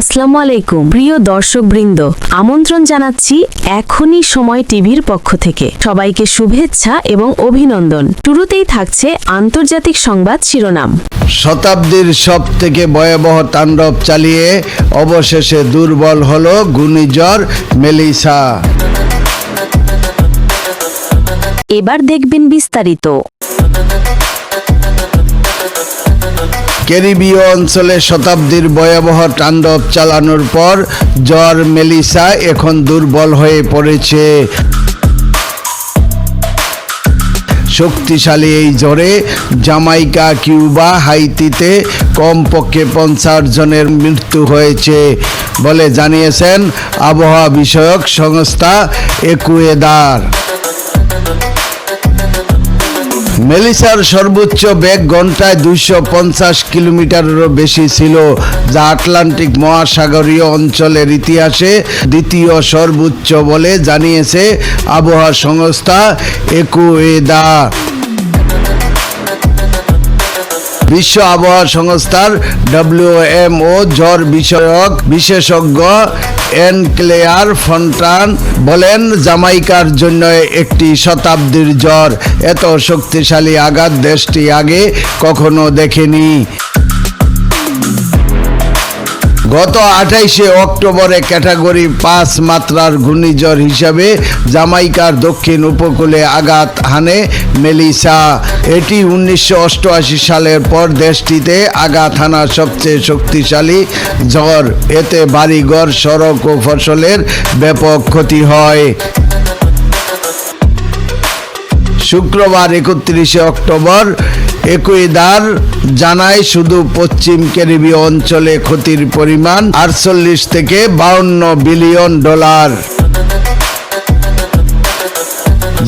আসসালামু আলাইকুম। প্রিয় দর্শকবৃন্দ আমন্ত্রণ জানাচ্ছি এখনই সময় টিভির পক্ষ থেকে। সবাইকে শুভেচ্ছা এবং অভিনন্দন। শুরুতেই থাকছে আন্তর্জাতিক সংবাদ শিরোনাম। শতাব্দীর সব থেকে ভয়াবহ তাণ্ডব চালিয়ে অবশেষে দুর্বল হল ঘূর্ণিঝড় মেলিসা। এবার দেখবেন বিস্তারিত। ক্যারিবীয় অঞ্চলে শতাব্দীর ভয়াবহ তাণ্ডব চালানোর পর জ্বর, মেলিসা এখন দুর্বল হয়ে পড়েছে। শক্তিশালী এই জ্বরে জামাইকা, কিউবা, হাইতিতে কমপক্ষে পঞ্চাশ জনের মৃত্যু হয়েছে বলে জানিয়েছেন আবহাওয়া বিষয়ক সংস্থা একুয়েদার। মেলিসার সর্বোচ্চ বেগ ঘন্টায় দুইশো পঞ্চাশ কিলোমিটারেরও বেশি ছিল যা আটলান্টিক মহাসাগরীয় অঞ্চলের ইতিহাসে দ্বিতীয় সর্বোচ্চ বলে জানিয়েছে আবহাওয়া সংস্থা একুয়েদা বিশ্ব আবহাওয়া সংস্থার ডব্লিউএমও জ্বর বিষয়ক বিশেষজ্ঞ এন ক্লেয়ার ফন্টান বলেন, জামাইকার জন্য একটি শতাব্দীর জ্বর। এত শক্তিশালী আঘাত দেশটি আগে কখনো দেখেনি। গত আঠাইশে অক্টোবরে ক্যাটাগরি পাঁচ মাত্রার ঘূর্ণিঝড় হিসাবে জামাইকার দক্ষিণ উপকূলে আঘাত হানে মেলিসা। এটি উনিশশো অষ্টআশি সালের পর দেশটিতে আঘাত হানা সবচেয়ে শক্তিশালী ঝড়। এতে বাড়িঘর সড়ক ও ফসলের ব্যাপক ক্ষতি হয়। শুক্রবার একত্রিশে অক্টোবর একুইদার জানায় শুধু পশ্চিম ক্যারিবীয় অঞ্চলে ক্ষতির পরিমাণ আটচল্লিশ থেকে বাউন্ন বিলিয়ন ডলার।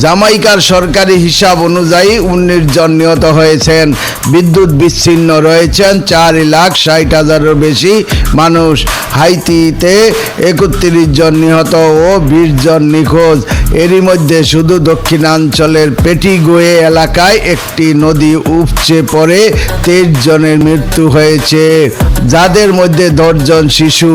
জামাইকার সরকারি হিসাব অনুযায়ী উনিশ জন নিহত হয়েছেন। বিদ্যুৎ বিচ্ছিন্ন রয়েছেন, চার লাখ ষাট হাজারেরও বেশি মানুষ। হাইতিতে একত্রিশ জন নিহত ও বিশ জন নিখোঁজ। এরই মধ্যে শুধু দক্ষিণাঞ্চলের পেটিগোয়ে এলাকায় একটি নদী উপচে পড়ে তেইশ জনের মৃত্যু হয়েছে। যাদের মধ্যে দশজন শিশু।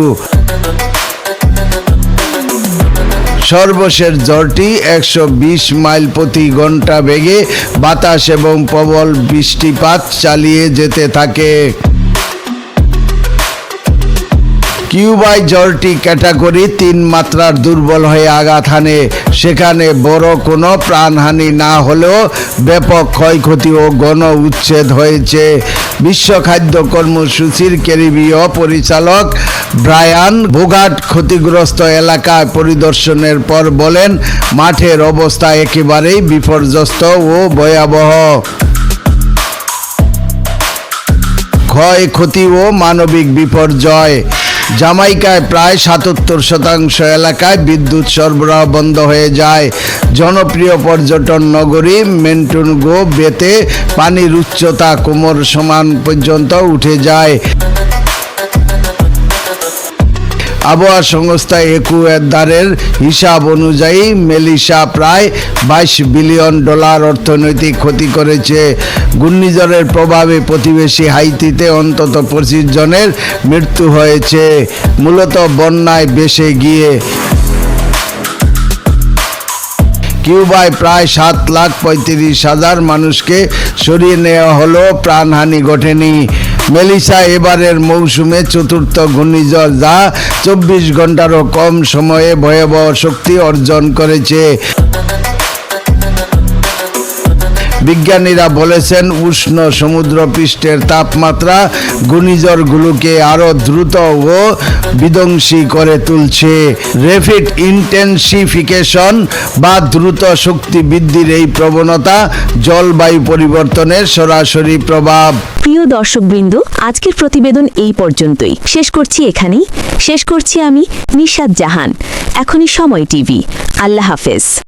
সর্বশেষ ঝড়টি একশো বিশ মাইল প্রতি ঘণ্টা বেগে বাতাস এবং প্রবল বৃষ্টিপাত চালিয়ে যেতে থাকে। কিউবাই জ্বরটি ক্যাটাগরি তিন মাত্রার দুর্বল হয়ে আঘাত হানে। সেখানে বড় কোনো প্রাণহানি না হলেও ব্যাপক ক্ষয়ক্ষতি ও গণ উচ্ছেদ হয়েছে। বিশ্ব খাদ্য কর্মসূচির ক্যারিবীয় পরিচালক ব্রায়ান ভোগাট ক্ষতিগ্রস্ত এলাকায় পরিদর্শনের পর বলেন, মাঠের অবস্থা একেবারেই বিপর্যস্ত ও ভয়াবহ। ক্ষয়ক্ষতি ও মানবিক বিপর্যয় জামাইকায় প্রায় সাতাত্তর শতাংশ এলাকায় বিদ্যুৎ সরবরাহ বন্ধ হয়ে যায়। জনপ্রিয় পর্যটন নগরী মেন্টুন গো বেতে পানির উচ্চতা কোমর সমান পর্যন্ত উঠে যায়। আবহাওয়া সংস্থা একুয়েদারের হিসাব অনুযায়ী মেলিসা প্রায় বাইশ বিলিয়ন ডলার অর্থনৈতিক ক্ষতি করেছে। ঘূর্ণিঝড়ের প্রভাবে প্রতিবেশী হাইতিতে অন্তত পঁচিশ জনের মৃত্যু হয়েছে। মূলত বন্যায় বেসে গিয়ে কিউবায় প্রায় সাত লাখ পঁয়ত্রিশ হাজার মানুষকে সরিয়ে নেওয়া হলেও প্রাণহানি ঘটেনি। মেলিসা এবারের মৌসুমে চতুর্থ ঘূর্ণিঝড় যা চব্বিশ ঘন্টারও কম সময়ে ভয়াবহ শক্তি অর্জন করেছে। বিজ্ঞানীরা বলেছেন, উষ্ণ সমুদ্র পৃষ্ঠের তাপমাত্রা ঘূর্ণিঝড়গুলোকে আরও দ্রুত ও বিধ্বংসী করে তুলছে। রেফিড ইন্টেনসিফিকেশন বা দ্রুত শক্তি বৃদ্ধির এই প্রবণতা জলবায়ু পরিবর্তনের সরাসরি প্রভাব। প্রিয় দর্শকবৃন্দ, আজকের প্রতিবেদন এই পর্যন্তই। শেষ করছি এখানেই। শেষ করছি আমি নিশাদ জাহান। এখনই সময় টিভি। আল্লাহ হাফেজ।